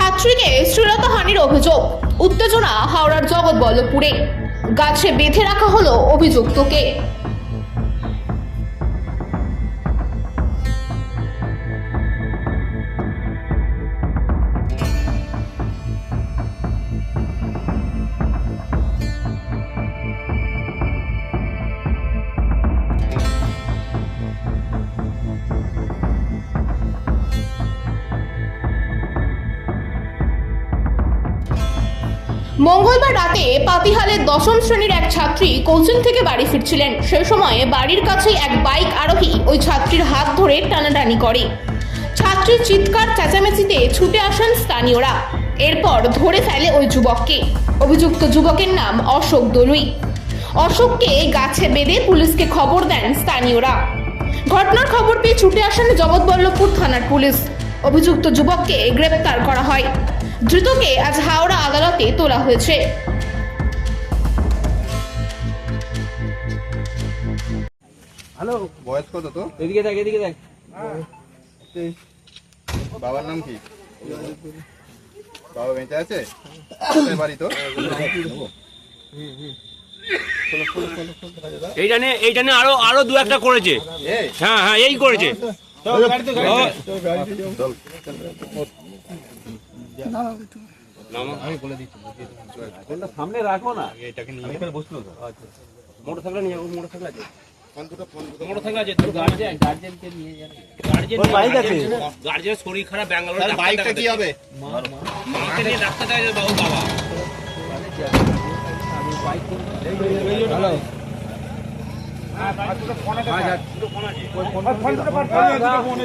ছাত্রীকে শ্লীলতাহানির অভিযোগ। উত্তেজনা হাওড়ার জগৎ জগৎবল্লভপুরে। গাছে বেঁধে রাখা হলো অভিযুক্তকে। মঙ্গলবার রাতে পাতিহালের দশম শ্রেণির এক ছাত্রী কোচিং থেকে বাড়ি ফিরছিলেন। সেই সময় বাড়ির কাছেই এক বাইক আরোহী ওই ছাত্রীর হাত ধরে টানাটানি করে। ছাত্রীর চিৎকার, চেঁচামেচিতে ছুটে আসেন স্থানীয়রা। এরপর ধরে ফেলে ওই যুবককে। অভিযুক্ত যুবকের নাম অশোক দলুই অশোককে গাছে বেঁধে পুলিশকে খবর দেন স্থানীয়রা। ঘটনার খবর পেয়ে ছুটে আসেন জগৎবল্লভপুর থানার পুলিশ। অভিযুক্ত যুবককে গ্রেপ্তার করা হয়। ধৃতকে আজ হাওড়া আদালতে তোলা হয়েছে। হ্যালো বয়স কত তো এদিকে দেখ এদিকে দেখ। বাবার নাম কি? বাবা বেঁচে আছে? বাড়ি তো এইটা নিয়ে এইটা নিয়ে আরও আরও দু একটা করেছে। হ্যাঁ হ্যাঁ এই করেছে। সামনে রাখো না এটাকে নিয়ে মোটর সাইকেল নিয়ে মোটর সাইকেল আছে ফোন ফোন আছে আছে? শরীর খারাপ ব্যাঙ্গালোরে বাইকটা কি হবে মাকে নিয়ে ডাক্তার বাবু বাবা হ্যালো আর মধ্যে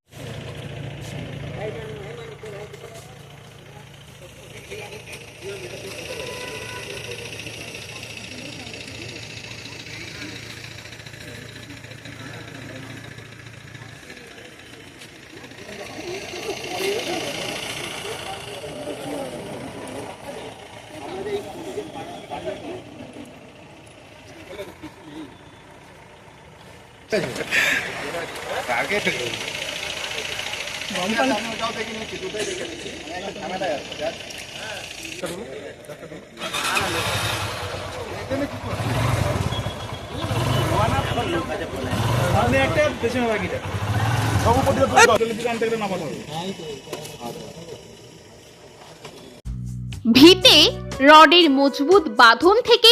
ভিতে রডের মজবুত বাঁধন থেকে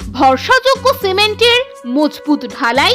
ভরসাযোগ্য সিমেন্টের মজবুত ঢালাই